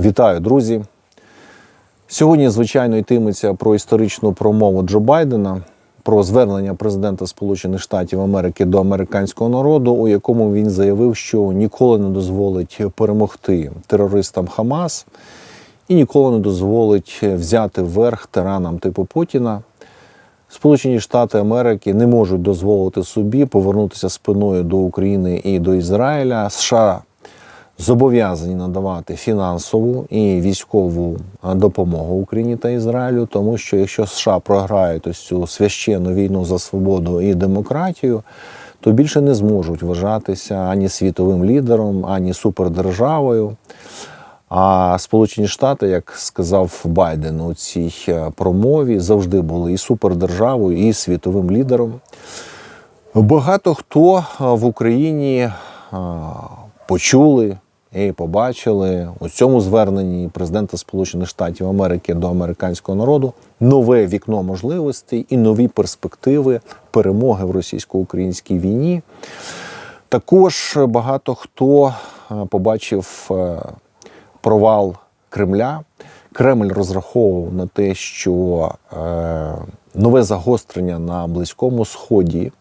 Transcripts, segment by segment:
Вітаю, друзі! Сьогодні, звичайно, йтиметься про історичну промову Джо Байдена, про звернення президента Сполучених Штатів Америки до американського народу, у якому він заявив, що ніколи не дозволить перемогти терористам Хамас і ніколи не дозволить взяти верх тиранам типу Путіна. Сполучені Штати Америки не можуть дозволити собі повернутися спиною до України і до Ізраїля. США зобов'язані надавати фінансову і військову е, допомогу Україні та Ізраїлю, тому що якщо США програють ось цю священну війну за свободу і демократію, то більше не зможуть вважатися ані світовим лідером, ані супердержавою. А Сполучені Штати, як сказав Байден у цій е, промові, завжди були і супердержавою, і світовим лідером. Багато хто е, в Україні почули і побачили у цьому зверненні президента Сполучених Штатів Америки до американського народу нове вікно можливостей і нові перспективи перемоги в російсько-українській війні. Також багато хто е, побачив е, провал Кремля. Кремль розраховував на те, що е, нове загострення на Близькому Сході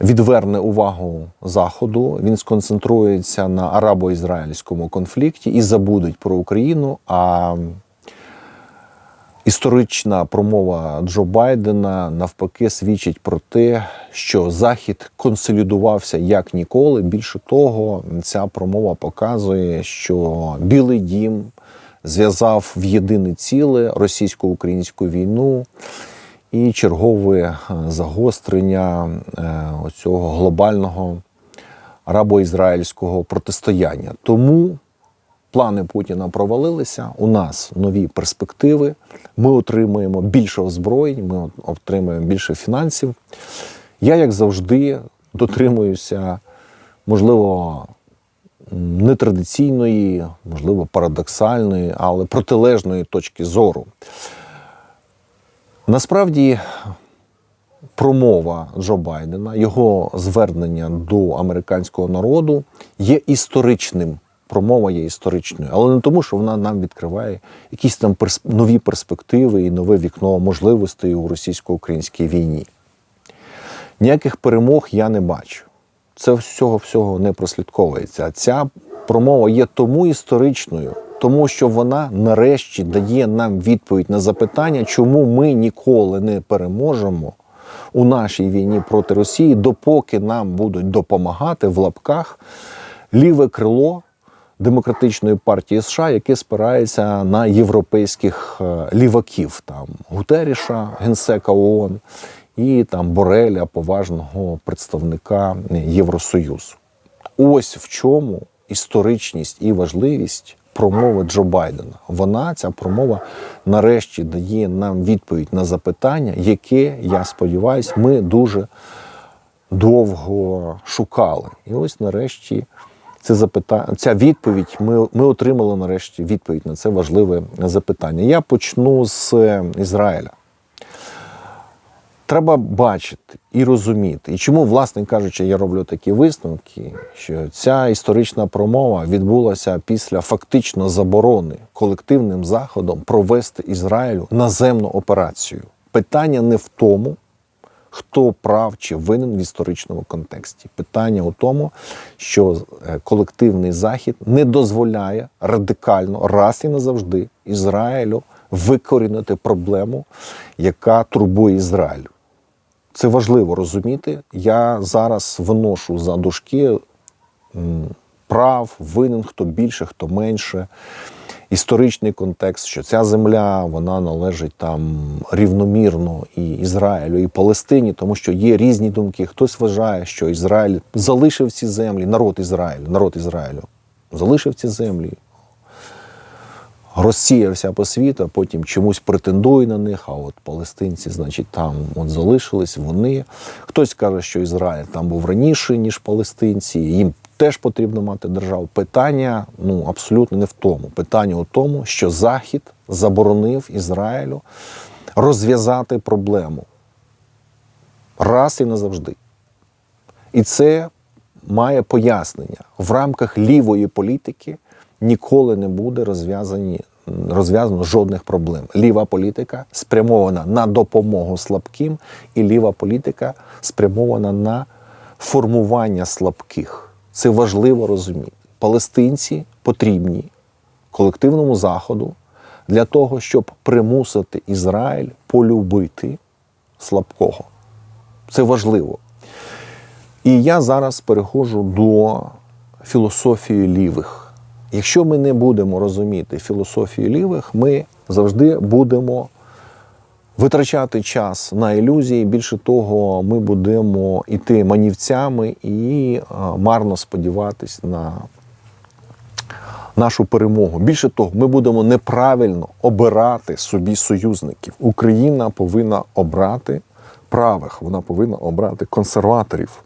відверне увагу Заходу. Він сконцентрується на арабо-ізраїльському конфлікті і забудуть про Україну. А історична промова Джо Байдена навпаки свідчить про те, що Захід консолідувався як ніколи. Більше того, ця промова показує, що Білий Дім зв'язав в єдине ціле російсько-українську війну і чергове е, загострення е, оцього глобального арабо-ізраїльського протистояння. Тому плани Путіна провалилися. У нас нові перспективи. Ми отримуємо більше озброєнь, ми отримуємо більше фінансів. Я, як завжди, дотримуюся, можливо, нетрадиційної, можливо, парадоксальної, але протилежної точки зору. Насправді, промова Джо Байдена, його звернення до американського народу є історичним. Промова є історичною, але не тому, що вона нам відкриває якісь там перс... нові перспективи і нове вікно можливостей у російсько-українській війні. Ніяких перемог я не бачу. Це всього всього не прослідковується. А ця промова є тому історичною, тому що вона нарешті дає нам відповідь на запитання, чому ми ніколи не переможемо у нашій війні проти Росії, допоки нам будуть допомагати в лапках ліве крило демократичної партії США, яке спирається на європейських е, ліваків, там Гутеріша, генсека ООН, і там Бореля, поважного представника Євросоюзу. Ось в чому історичність і важливість промови Джо Байдена. Вона, ця промова, нарешті дає нам відповідь на запитання, яке, я сподіваюся, ми дуже довго шукали. І ось нарешті це запитання, ця відповідь. Ми, ми отримали нарешті відповідь на це важливе запитання. Я почну з Ізраїля. Треба бачити і розуміти. І чому, власне кажучи, я роблю такі висновки, що ця історична промова відбулася після фактично заборони колективним заходом провести Ізраїлю наземну операцію. Питання не в тому, хто прав чи винен в історичному контексті. Питання у тому, що е, колективний захід не дозволяє радикально раз і назавжди Ізраїлю викорінити проблему, яка турбує Ізраїль. Це важливо розуміти. Я зараз виношу за дужки прав, винен хто більше, хто менше. Історичний контекст, що ця земля вона належить там рівномірно і Ізраїлю, і Палестині, тому що є різні думки. Хтось вважає, що Ізраїль залишив ці землі, народ Ізраїлю, народ Ізраїлю залишив ці землі, розсіявся по світу, а потім чомусь претендує на них. А от палестинці, значить, там от залишились вони. Хтось каже, що Ізраїль там був раніше, ніж палестинці. Їм теж потрібно мати державу. Питання ну абсолютно не в тому. Питання у тому, що Захід заборонив Ізраїлю розв'язати проблему раз і назавжди. І це має пояснення в рамках лівої політики ніколи не буде розв'язані, розв'язано жодних проблем. Ліва політика спрямована на допомогу слабким, і ліва політика спрямована на формування слабких. Це важливо розуміти. Палестинці потрібні колективному заходу для того, щоб примусити Ізраїль полюбити слабкого. Це важливо. І я зараз переходжу до філософії лівих. Якщо ми не будемо розуміти філософію лівих, ми завжди будемо витрачати час на ілюзії. Більше того, ми будемо йти манівцями і марно сподіватись на нашу перемогу. Більше того, ми будемо неправильно обирати собі союзників. Україна повинна обрати правих, вона повинна обрати консерваторів.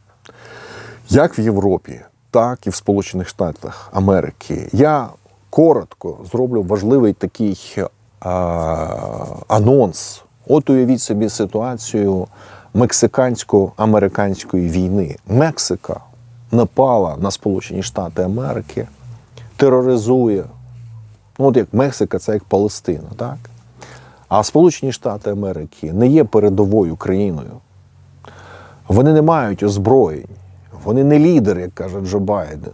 Як в Європі, так і в Сполучених Штатах Америки. Я коротко зроблю важливий такий а, анонс. От уявіть собі ситуацію мексикансько-американської війни. Мексика напала на Сполучені Штати Америки, тероризує. Ну, от як Мексика, це як Палестина, так? А Сполучені Штати Америки не є передовою країною. Вони не мають озброєнь, вони не лідер, як каже Джо Байден.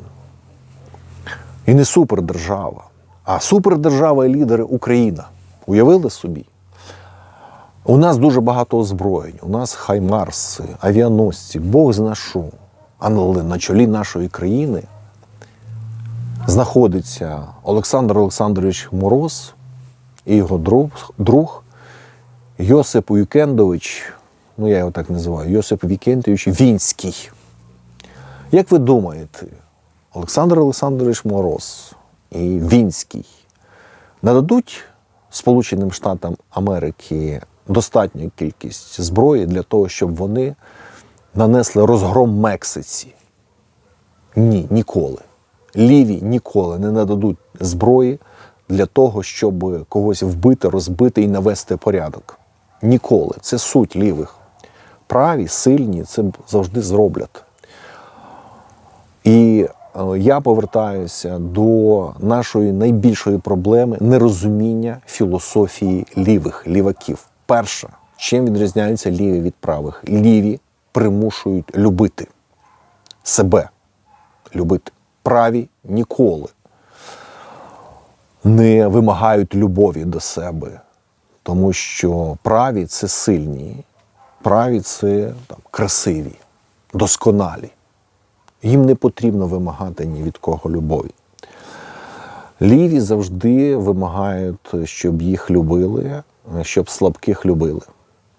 І не супердержава. А супердержава і лідери Україна. Уявили собі? У нас дуже багато озброєнь. У нас хаймарси, авіаносці, Бог зна що. Але на чолі нашої країни знаходиться Олександр Олександрович Мороз і його друг, друг Йосип Вікендович, ну я його так називаю, Йосип Вікентович Вінський. Як ви думаєте, Олександр Олександрович Мороз і Вінський нададуть Сполученим Штатам Америки достатню кількість зброї для того, щоб вони нанесли розгром Мексиці? Ні, ніколи. Ліві ніколи не нададуть зброї для того, щоб когось вбити, розбити і навести порядок. Ніколи. Це суть лівих. Праві, сильні це завжди зроблять. І е, я повертаюся до нашої найбільшої проблеми нерозуміння філософії лівих ліваків. Перша, чим відрізняються ліві від правих? Ліві примушують любити себе, любити. Праві ніколи не вимагають любові до себе, тому що праві це сильні, праві це там, красиві, досконалі. Їм не потрібно вимагати ні від кого любові. Ліві завжди вимагають, щоб їх любили, щоб слабких любили.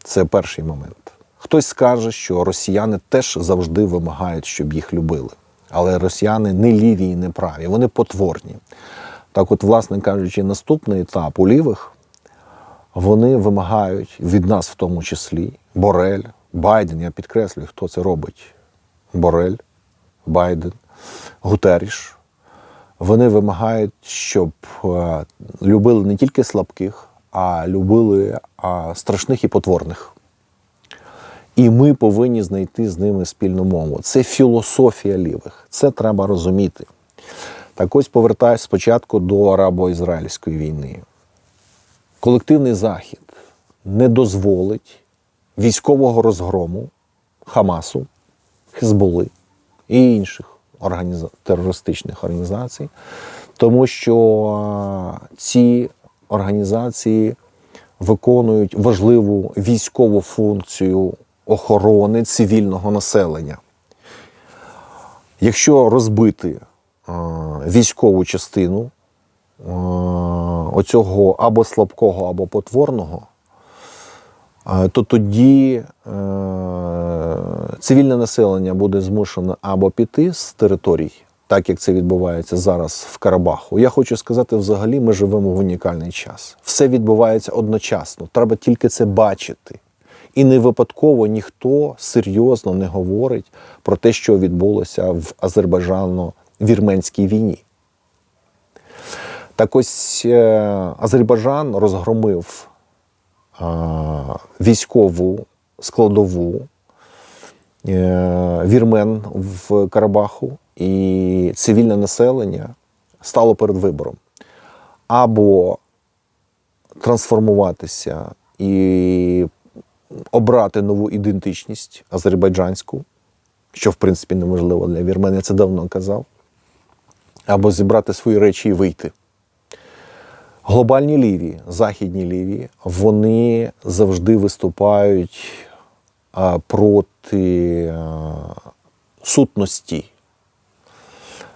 Це перший момент. Хтось скаже, що росіяни теж завжди вимагають, щоб їх любили. Але росіяни не ліві і не праві, вони потворні. Так, от, власне кажучи, наступний етап у лівих вони вимагають від нас, в тому числі, Борель, Байден, я підкреслюю, хто це робить. Борель, Байден, Гутеріш. Вони вимагають, щоб е, любили не тільки слабких, а любили страшних і потворних. І ми повинні знайти з ними спільну мову. Це філософія лівих. Це треба розуміти. Так ось повертаюся спочатку до арабо-ізраїльської війни. Колективний захід не дозволить військового розгрому Хамасу, Хезболи і інших організа... терористичних організацій, тому що ці організації виконують важливу військову функцію охорони цивільного населення. Якщо розбити військову частину оцього або слабкого, або потворного, то тоді е, цивільне населення буде змушене або піти з територій, так як це відбувається зараз в Карабаху. Я хочу сказати, взагалі, ми живемо в унікальний час. Все відбувається одночасно. Треба тільки це бачити. І не випадково ніхто серйозно не говорить про те, що відбулося в Азербайджано-вірменській війні. Так ось е, Азербайджан розгромив е, військову складову вірмен в Карабаху, і цивільне населення стало перед вибором або трансформуватися і обрати нову ідентичність азербайджанську, що в принципі неможливо для Вірменії, я це давно казав, або зібрати свої речі і вийти. Глобальні ліві, західні ліві, вони завжди виступають проти сутності.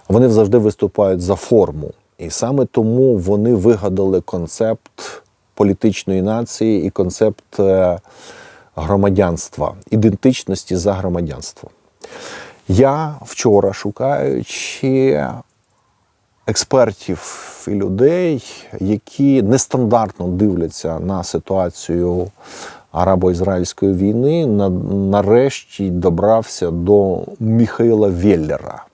Вони завжди виступають за форму. І саме тому вони вигадали концепт політичної нації і концепт е, громадянства, ідентичності за громадянство. Я вчора, шукаючи експертів і людей, які нестандартно дивляться на ситуацію арабо-ізраїльської війни, нарешті добрався до Міхаїла Веллера.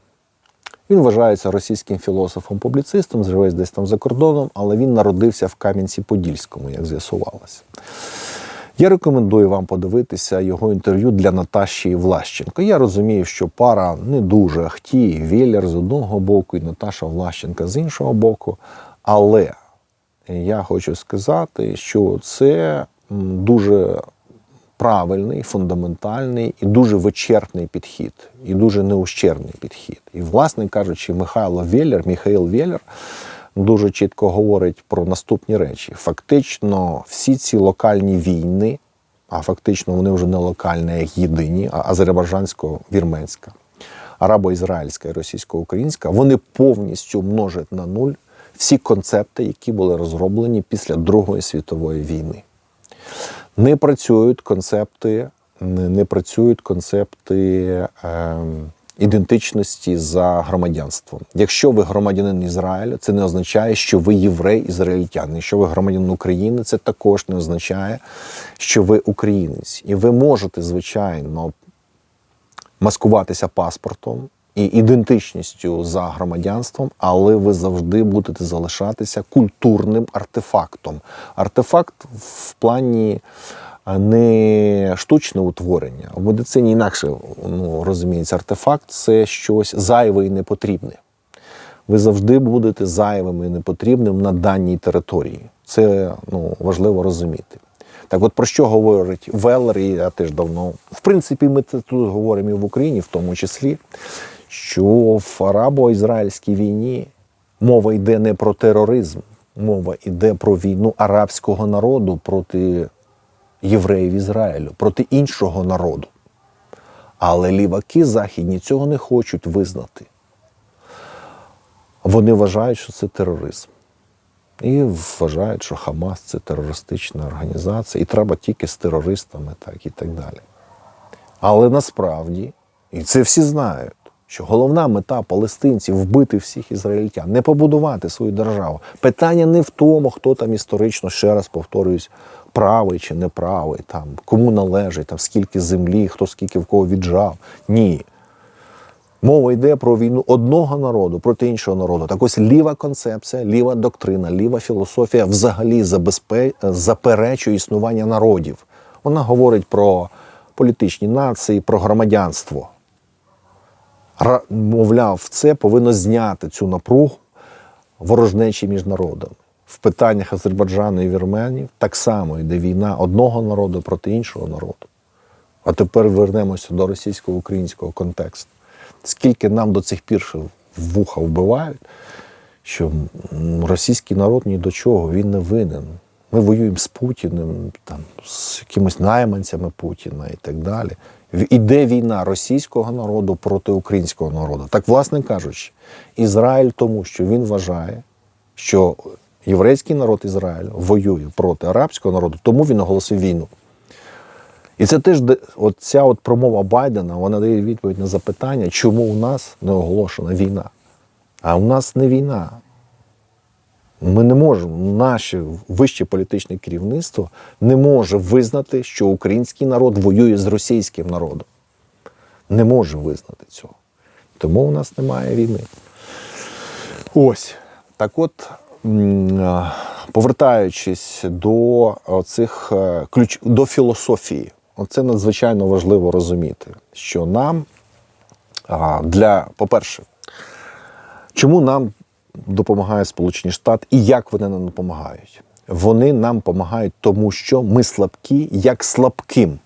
Він вважається російським філософом-публіцистом, живе десь там за кордоном, але він народився в Кам'янці-Подільському, як з'ясувалося. Я рекомендую вам подивитися його інтерв'ю для Наташі Влащенко. Я розумію, що пара не дуже ахті, Веллер з одного боку і Наташа Влащенка з іншого боку. Але я хочу сказати, що це дуже правильний, фундаментальний і дуже вичерпний підхід, і дуже неущербний підхід. І, власне кажучи, Михайло Веллер, Михаїл Веллер дуже чітко говорить про наступні речі. Фактично, всі ці локальні війни, а фактично вони вже не локальні, як єдині, а азербайджансько-вірменська, арабо-ізраїльська і російсько-українська, вони повністю множать на нуль всі концепти, які були розроблені після Другої світової війни не працюють концепти, не, працюють концепти е, ідентичності за громадянством. Якщо ви громадянин Ізраїлю, це не означає, що ви єврей ізраїльтянин. Якщо ви громадянин України, це також не означає, що ви українець. І ви можете, звичайно, маскуватися паспортом і ідентичністю за громадянством, але ви завжди будете залишатися культурним артефактом. Артефакт в плані не штучне утворення. В медицині інакше ну, розуміється, артефакт це щось зайве і непотрібне. Ви завжди будете зайвим і непотрібним на даній території. Це ну, важливо розуміти. Так от про що говорить Веллер, я теж давно. В принципі, ми це тут говоримо і в Україні, в тому числі, що в арабо-ізраїльській війні мова йде не про тероризм, мова йде про війну арабського народу проти євреїв Ізраїлю, проти іншого народу. Але ліваки західні цього не хочуть визнати. Вони вважають, що це тероризм. І вважають, що Хамас це терористична організація, і треба тільки з терористами, так і так далі. Але насправді, і це всі знають, що головна мета палестинців вбити всіх ізраїльтян, не побудувати свою державу. Питання не в тому, хто там історично, ще раз повторююсь, правий чи неправий, там, кому належить, там, скільки землі, хто скільки в кого віджав. Ні. Мова йде про війну одного народу проти іншого народу. Так ось ліва концепція, ліва доктрина, ліва філософія взагалі забезпе... заперечує існування народів. Вона говорить про політичні нації, про громадянство. Мовляв, це повинно зняти цю напругу ворожнечі між народами. В питаннях Азербайджану і Вірменії так само йде війна одного народу проти іншого народу. А тепер вернемося до російсько-українського контексту. Скільки нам до цих пір в вуха вбивають, що російський народ ні до чого, він не винен. Ми воюємо з Путіним, там, з якимись найманцями Путіна і так далі. Іде війна російського народу проти українського народу. Так, власне кажучи, Ізраїль тому, що він вважає, що єврейський народ Ізраїлю воює проти арабського народу, тому він оголосив війну. І це теж от ця от промова Байдена, вона дає відповідь на запитання, чому у нас не оголошена війна. А у нас не війна. Ми не можемо, наше вище політичне керівництво не може визнати, що український народ воює з російським народом. Не може визнати цього. Тому у нас немає війни. Ось. Так от, повертаючись до цих ключ до філософії, оце надзвичайно важливо розуміти, що нам для, по-перше, чому нам допомагає Сполучені Штати і як вони нам допомагають? Вони нам допомагають, тому що ми слабкі як слабким.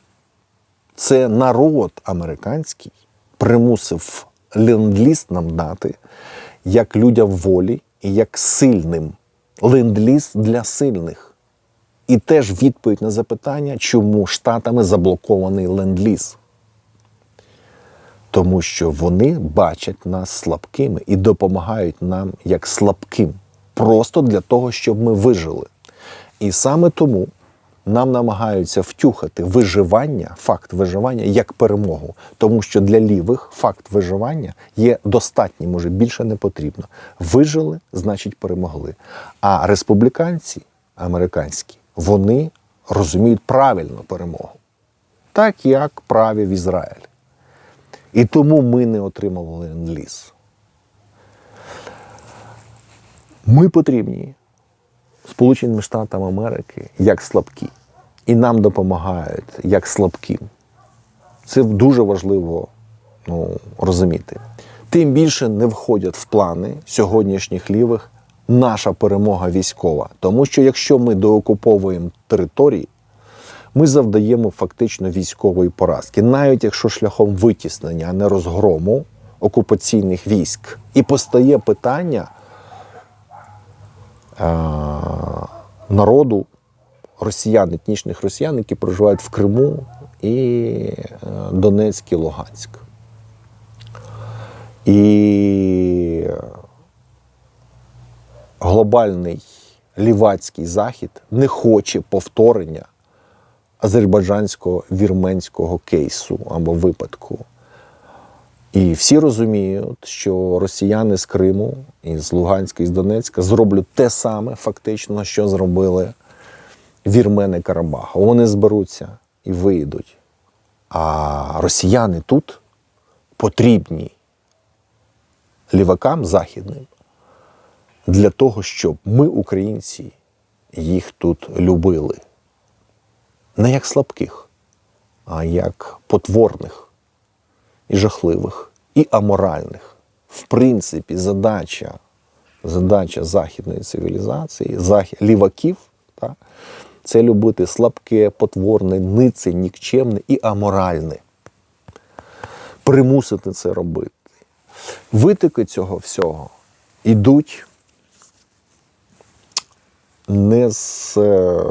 Це народ американський примусив ленд-ліз нам дати як людям волі і як сильним. Ленд-ліз для сильних. І теж відповідь на запитання, чому штатами заблокований ленд-ліз. Тому що вони бачать нас слабкими і допомагають нам як слабким, просто для того, щоб ми вижили. І саме тому нам намагаються втюхати виживання, факт виживання як перемогу. Тому що для лівих факт виживання є достатнім, може більше не потрібно. Вижили, значить перемогли. А республіканці американські, вони розуміють правильно перемогу, так як праві в Ізраїлі. І тому ми не отримали ленд-ліз. Ми потрібні Сполученим Штатам Америки як слабкі. І нам допомагають як слабким. Це дуже важливо ну, розуміти. Тим більше не входять в плани сьогоднішніх лівих наша перемога військова. Тому що якщо ми доокуповуємо території, ми завдаємо фактично військової поразки, навіть якщо шляхом витіснення, а не розгрому окупаційних військ. І постає питання е- народу росіян, етнічних росіян, які проживають в Криму і е, Донецьк і Луганськ. І глобальний лівацький захід не хоче повторення азербайджанського вірменського кейсу або випадку. І всі розуміють, що росіяни з Криму, із Луганська, і з Донецька зроблять те саме, фактично, що зробили вірмени Карабаха. Вони зберуться і вийдуть. А росіяни тут потрібні лівакам західним для того, щоб ми, українці, їх тут любили. Не як слабких, а як потворних і жахливих, і аморальних. В принципі, задача, задача західної цивілізації, захід, ліваків, так, це любити слабке, потворне, нице, нікчемне і аморальне. Примусити це робити. Витоки цього всього йдуть не з, е,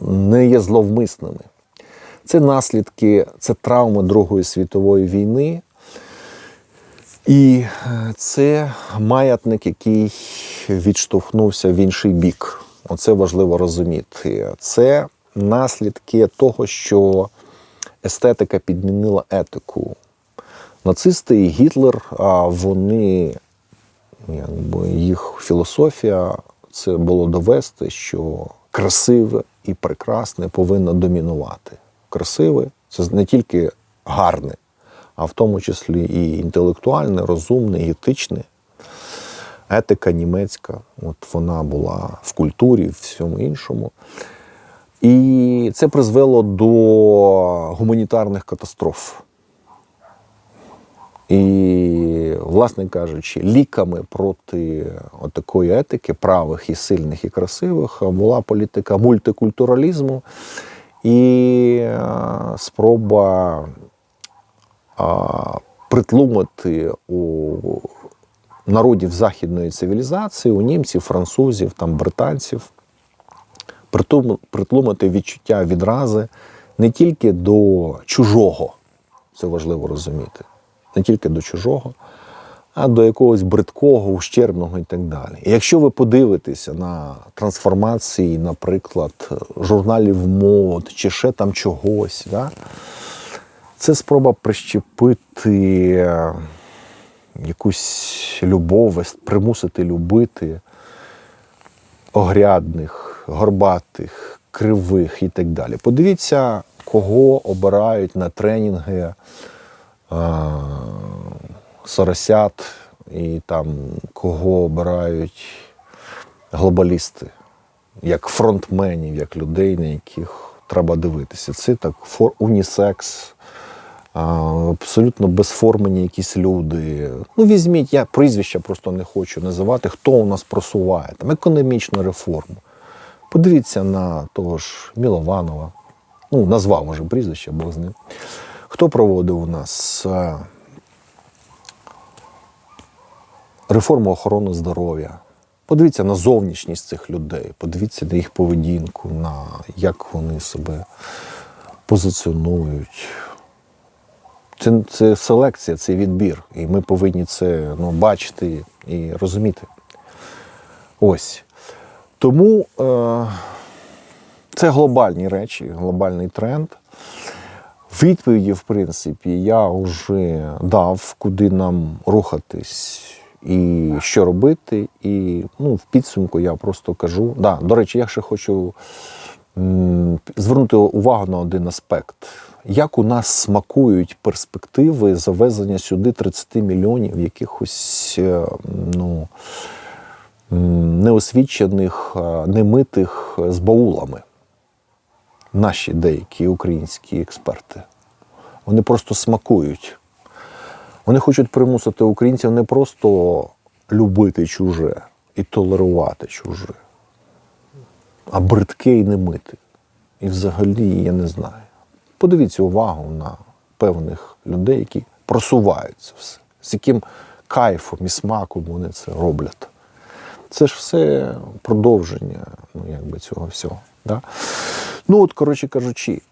не є зловмисними. Це наслідки, це травми Другої світової війни. І е, це маятник, який відштовхнувся в інший бік. Оце важливо розуміти. Це наслідки того, що естетика підмінила етику. Нацисти і Гітлер, а вони, якби їх філософія, це було довести, що красиве і прекрасне повинно домінувати. Красиве це не тільки гарне, а в тому числі і інтелектуальне, розумне, і етичне. Етика німецька, от вона була в культурі, в всьому іншому. І це призвело до гуманітарних катастроф. І, власне кажучи, ліками проти такої етики, правих і сильних і красивих, була політика мультикультуралізму. І е, спроба а, притлумити у народів західної цивілізації, у німців, французів, там, британців, притлумити відчуття відрази не тільки до чужого, це важливо розуміти, не тільки до чужого, а до якогось бридкого, ущербного і так далі. І якщо ви подивитеся на трансформації, наприклад, журналів мод чи ще там чогось, да, це спроба прищепити е, якусь любов, примусити любити огрядних, горбатих, кривих і так далі. Подивіться, кого обирають на тренінги соросят і там кого обирають глобалісти, як фронтменів, як людей, на яких треба дивитися. Це так унісекс, абсолютно безформені якісь люди. Ну, візьміть, я прізвища просто не хочу називати, хто у нас просуває там економічну реформу. Подивіться на того ж Мілованова. Ну, назвав уже прізвище, Бог з ним. Хто проводив у нас е, реформу охорони здоров'я? Подивіться на зовнішність цих людей, подивіться на їх поведінку, на як вони себе позиціонують. Це, це селекція, це відбір. І ми повинні це ну, бачити і розуміти. Ось. Тому е, це глобальні речі, глобальний тренд. Відповіді, в принципі, я вже дав, куди нам рухатись і що робити. І ну, в підсумку я просто кажу. Да, до речі, я ще хочу звернути увагу на один аспект. Як у нас смакують перспективи завезення сюди 30 мільйонів якихось е, ну, неосвічених, е, немитих з баулами наші деякі українські експерти. Вони просто смакують. Вони хочуть примусити українців не просто любити чуже і толерувати чуже, а бридке і не мити. І взагалі я не знаю. Подивіться увагу на певних людей, які просуваються все, з яким кайфом і смаком вони це роблять. Це ж все продовження ну, якби цього всього. Да? Ну, от, коротше кажучи,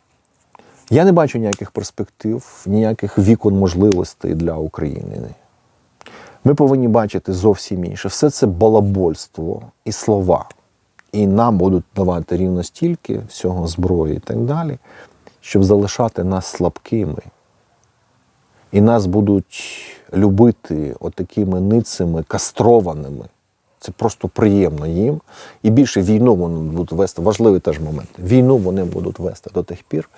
я не бачу ніяких перспектив, ніяких вікон можливостей для України. Ми повинні бачити зовсім інше. Все це балабольство і слова. І нам будуть давати рівно стільки всього зброї і так далі, щоб залишати нас слабкими. І нас будуть любити отакими ницими, кастрованими. Це просто приємно їм. І більше війну вони будуть вести. Важливий теж момент. Війну вони будуть вести до тих пір,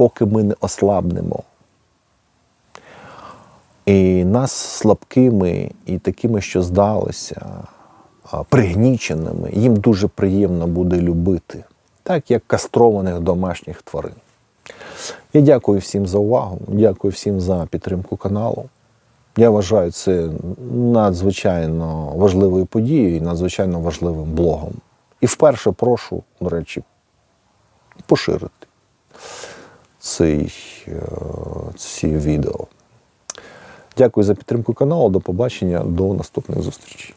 поки ми не ослабнемо. І нас слабкими і такими, що здалися, пригніченими, їм дуже приємно буде любити, так як кастрованих домашніх тварин. Я дякую всім за увагу, дякую всім за підтримку каналу. Я вважаю це надзвичайно важливою подією і надзвичайно важливим блогом. І вперше прошу, до речі, поширити цей, е, ці відео. Дякую за підтримку каналу. До побачення, до наступних зустрічей.